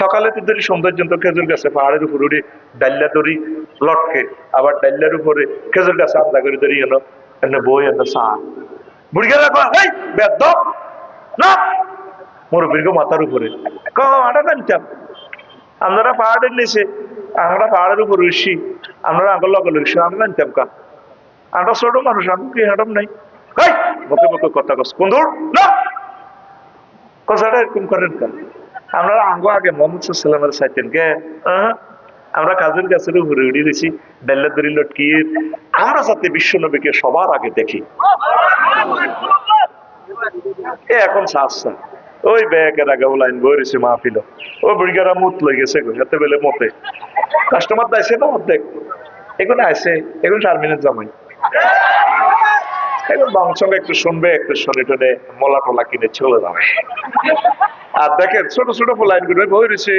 সকালে তো ধরি সৌন্দর্য খেজুর গাছে পাহাড়ের উপর উঠে ডাল্লা দড়ি লটকে। আবার ডাল্লার উপরে খেজুর গাছে আন্দা করে ধরি এলো এনে বই, এনে চা। বুড়ি গেলে বেদ না। মুরব্বীর মাথার উপরে। ক, আটা টানতাম আমরা পাহাড়ের নিচে আমরা পাহাড়ের উপর আমরা লগল জানতাম কা। আমরা ছোট মানুষ আমি কি নাই। মুখে মুখে কথা কস। না। কথাটা এরকম করেন কেন আমরা আঙ্গ আগে মোহাম্মদ সাল্লামের চাইতেন কে আমরা কাজের গাছের উপরে উড়িয়ে দিছি ডাল্লা দড়ি লটকিয়ে আমরা যাতে বিশ্ব নবীকে সবার আগে দেখি। এ এখন সাহসা ওই ব্যাগের আগে লাইন বইরেছে মাহফিল। ও বুড়িগারা মুত লই গেছে হাতে বেলে মতে। কাস্টমার আইসে না অর্ধেক। এখন আইসে এখন চার মিনিট জামাই। এখন বাংসঙ্গে একটু শুনবে, একটু শুনে টুনে মোলা টোলা কিনে চলে যাবে। আর দেখেন, ছোট ছোট লাইনগুলো বই রয়েছে।